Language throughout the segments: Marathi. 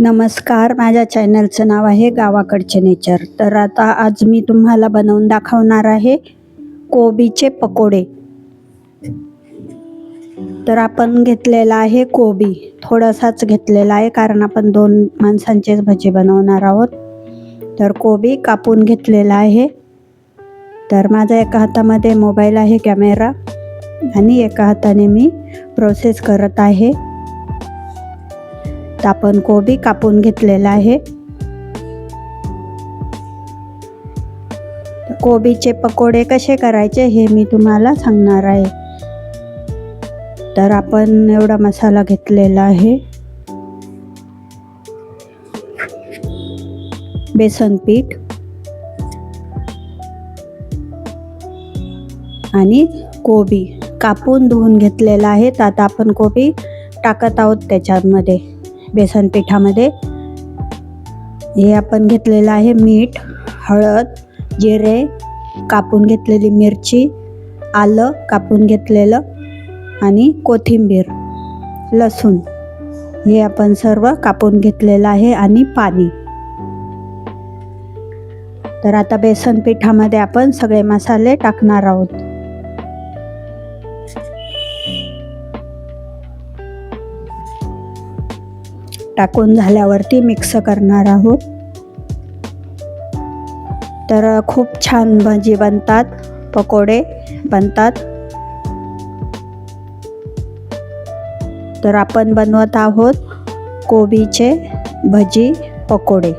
नमस्कार माझ्या चॅनलचं नाव आहे गावाकडचे नेचर. तर आता आज मी तुम्हाला बनवून दाखवणार आहे कोबीचे पकोडे. तर आपण घेतलेला आहे कोबी. थोडासाच घेतलेला आहे कारण आपण दोन माणसांचेच भजे बनवणार आहोत. तर कोबी कापून घेतलेला आहे. तर माझा एका हातामध्ये मोबाईल आहे कॅमेरा. आणि एका हाताने मी प्रोसेस करत आहे. तर आपण कोबी कापून घेतलेला आहे. कोबीचे पकोडे कसे करायचे हे मी तुम्हाला सांगणार आहे. तर आपण एवढा मसाला घेतलेला आहे. बेसन पीठ. आणि कोबी कापून धुवून घेतलेला आहे. तर आता आपण कोबी टाकत आहोत त्याच्यामध्ये. बेसन पिठामध्ये हे आपण घेतलेलं आहे मीठ हळद जिरे कापून घेतलेली मिरची आलं कापून घेतलेलं आणि कोथिंबीर लसूण. हे आपण सर्व कापून घेतलेलं आहे आणि पाणी. तर आता बेसन पिठामध्ये आपण सगळे मसाले टाकणार आहोत. टाकून झाल्यावरती मिक्स करणार आहोत. तर खूप छान भजी बनतात पकोडे बनतात. तर आपण बनवत आहोत कोबीचे भजी पकोडे.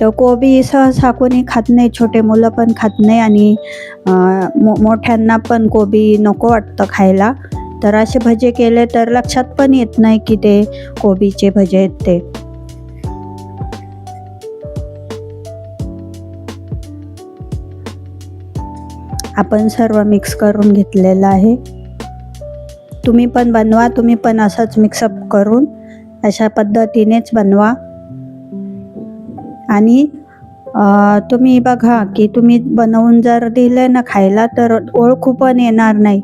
तर कोबी सहसा कोणी खात नाही छोटे मुलं पण खात नाही आणि मो मोठ्यांना पण कोबी नको वाटतं खायला. तर असे भजे केले तर लक्षात पण येत नाही की ते कोबीचे भजे आहेत ते. आपण सर्व मिक्स करून घेतलेलं आहे. तुम्ही पण बनवा तुम्ही पण असंच मिक्सअप करून अशा पद्धतीनेच बनवा. आणि तुम्ही बघा की तुम्ही बनवून जर दिले ना खायला तर ओळखू पण येणार नाही.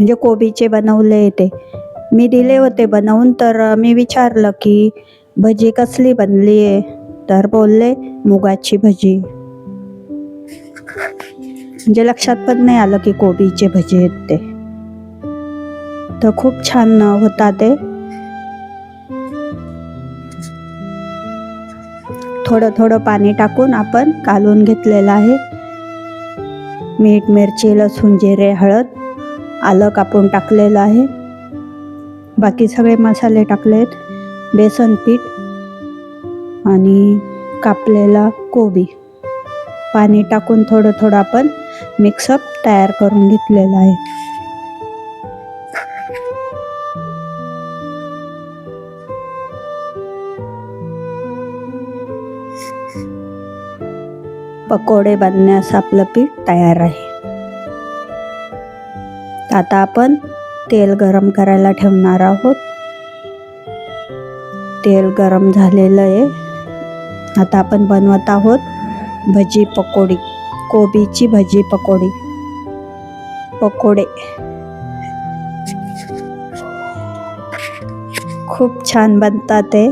म्हणजे कोबीचे बनवले ते. मी दिले होते बनवून तर मी विचारलं की भजी कसली बनली आहे? तर बोलले मुगाची भजी. म्हणजे लक्षात पण नाही आलं की कोबीचे भजी आहेत ते. तर खूप छान होता ते. थोडं थोडं पाणी टाकून आपण कालून घेतलेलं आहे. मीठ मिरची लसूण जिरे हळद आलं कापून टाकलेलं आहे. बाकी सगळे मसाले टाकलेत. बेसन पीठ आणि कापलेला कोबी. पाणी टाकून थोडं थोडं आपण मिक्सअप तयार करून घेतलेलं आहे. पकोडे बांधण्यास आपलं पीठ तयार आहे. आता आपण तेल गरम करायला ठेवणार आहोत. तेल गरम झालेलं आहे. आता आपण बनवत आहोत भजी पकोडी कोबीची भजी पकोडी. पकोडे. खूप छान बनतात ते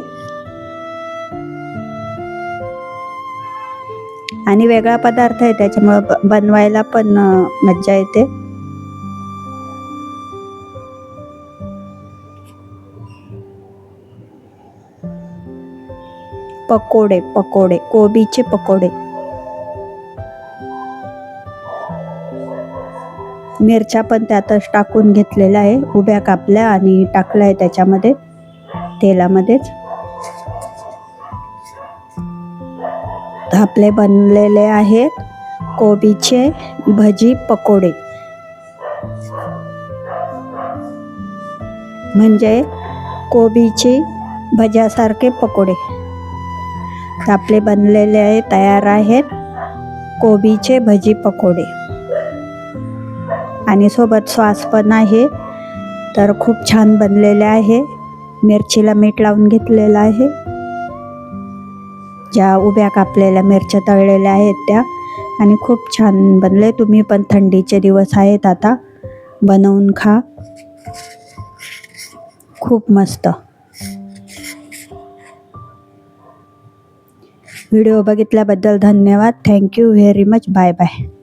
आणि वेगळा पदार्थ आहे त्याच्यामुळं बनवायला पण मज्जा येते. पकोडे पकोडे कोबीचे पकोडे. मिरच्या पण त्यातच टाकून घेतलेल्या आहे उभ्या कापल्या आणि टाकल्या आहे त्याच्यामध्ये तेलामध्येच. आपले बनलेले आहेत कोबीचे भजी पकोडे. म्हणजे कोबीची भज्यासारखे पकोडे. आपले बनलेले आहे तयार आहेत. कोबीचे भजी पकोडे. आणि सोबत सॉस पण आहे. तर खूप छान बनलेले आहे. मिरचीला मीठ लावून घेतलेलं आहे. ज्या उभ्या कापलेल्या मिरच्या तळलेल्या आहेत त्या. आणि खूप छान बनले. तुम्ही पण थंडीचे दिवस आहेत आता. बनवून खा. खूप मस्त. व्हिडिओ बघितल्याबद्दल धन्यवाद. Thank you very much bye bye